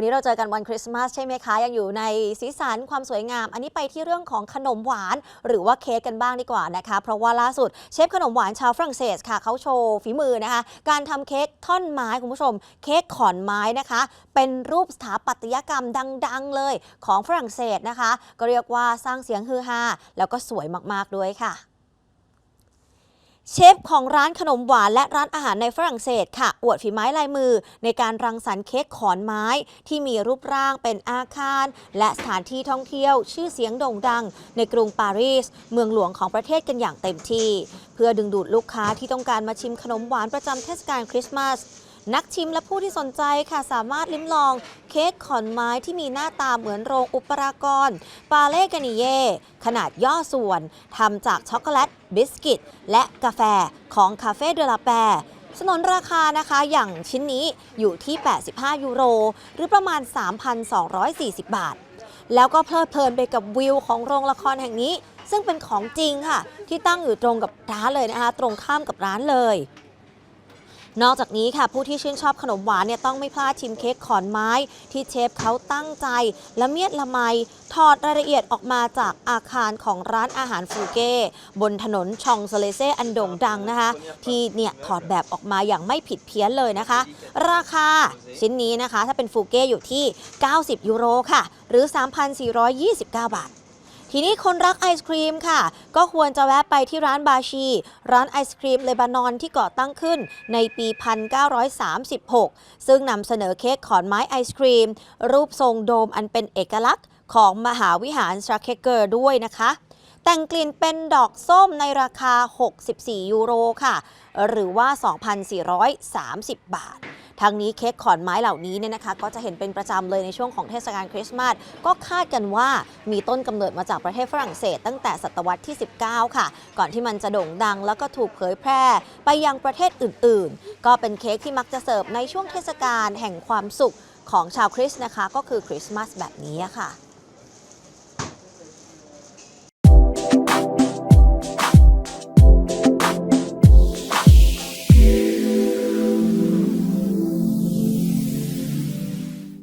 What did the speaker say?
วันนี้เราเจอกันวันคริสต์มาสใช่ไหมคะ ยังอยู่ในสีสันความสวยงาม อันนี้ไปที่เรื่องของขนมหวาน หรือว่าเค้กกันบ้างดีกว่านะคะ เพราะว่าล่าสุดเชฟขนมหวานชาวฝรั่งเศสค่ะเขาโชว์ฝีมือนะคะ การทำเค้กท่อนไม้คุณผู้ชม เค้กขอนไม้นะคะ เป็นรูปสถาปัตยกรรมดัง ๆ เลยของฝรั่งเศสนะคะ ก็เรียกว่าสร้างเสียงฮือฮาแล้วก็สวยมากๆด้วยค่ะ เชฟของร้านขนมหวานและร้านอาหารในฝรั่งเศสค่ะอวดฝีไม้ลายมือ ในการรังสรรค์เค้กขอนไม้ ที่มีรูปร่างเป็นอาคาร และสถานที่ท่องเที่ยว ชื่อเสียงโด่งดัง ในกรุงปารีส เมืองหลวงของประเทศกันอย่างเต็มที่ เพื่อดึงดูดลูกค้าที่ต้องการมาชิมขนมหวานประจำเทศกาลคริสต์มาส นักชิมและผู้ที่สนใจค่ะสามารถลิ้มลองเค้กขอนไม้ที่มีหน้าตาเหมือนโรงอุปรากร ปาเล่กานิเย่ขนาดย่อส่วนทำจากช็อกโกแลต บิสกิต และกาแฟของคาเฟ่เดลาแปรสนนราคานะคะอย่างชิ้นนี้อยู่ที่ 85 ยูโร หรือประมาณ 3,240 บาท แล้วก็เพลิดเพลินไปกับวิวของโรงละครแห่งนี้ ซึ่งเป็นของจริงค่ะ ที่ตั้งอยู่ตรงกับร้านเลยนะคะ ตรงข้ามกับร้านเลย นอกจากนี้ค่ะผู้ที่ชื่นชอบขนมหวานเนี่ยต้องไม่พลาดชิมเค้กขอนไม้ ที่เชฟเขาตั้งใจและเมียดละไมถอดรายละเอียดออกมาจากอาคารของร้านอาหารฟูเก้บนถนนชองเซเลเซอันโด่งดังนะคะ ที่เนี่ยถอดแบบออกมาอย่างไม่ผิดเพี้ยนเลยนะคะ ราคาชิ้นนี้นะคะ ถ้าเป็นฟูเก้อยู่ที่ 90 ยูโรค่ะ หรือ 3,429 บาท ทีนี้คนรักไอศครีมค่ะ ก็ควรจะแวะไปที่ร้านบาชี ร้านไอศครีมเลบานอนที่ก่อตั้งขึ้นในปี 1936 ซึ่งนำเสนอเค้กขอนไม้ไอศครีม รูปทรงโดมอันเป็นเอกลักษณ์ของมหาวิหารสตราเคเกอร์ด้วยนะคะ แต่งกลิ่นเป็นดอกส้มในราคา 64 ยูโรค่ะ หรือว่า 2,430 บาท ทางนี้เค้กขอนไม้เหล่านี้เนี่ยนะคะก็จะเห็นเป็นประจำเลยในช่วงของเทศกาลคริสต์มาสก็คาดกันว่ามีต้นกำเนิดมาจากประเทศฝรั่งเศส ตั้งแต่ศตวรรษที่ 19 ค่ะ ก่อนที่มันจะโด่งดังแล้วก็ถูกเผยแพร่ ไปยังประเทศอื่น ๆ ก็เป็นเค้กที่มักจะเสิร์ฟในช่วงเทศกาลแห่งความสุขของชาวคริสต์นะคะ ก็คือคริสต์มาสแบบนี้ค่ะ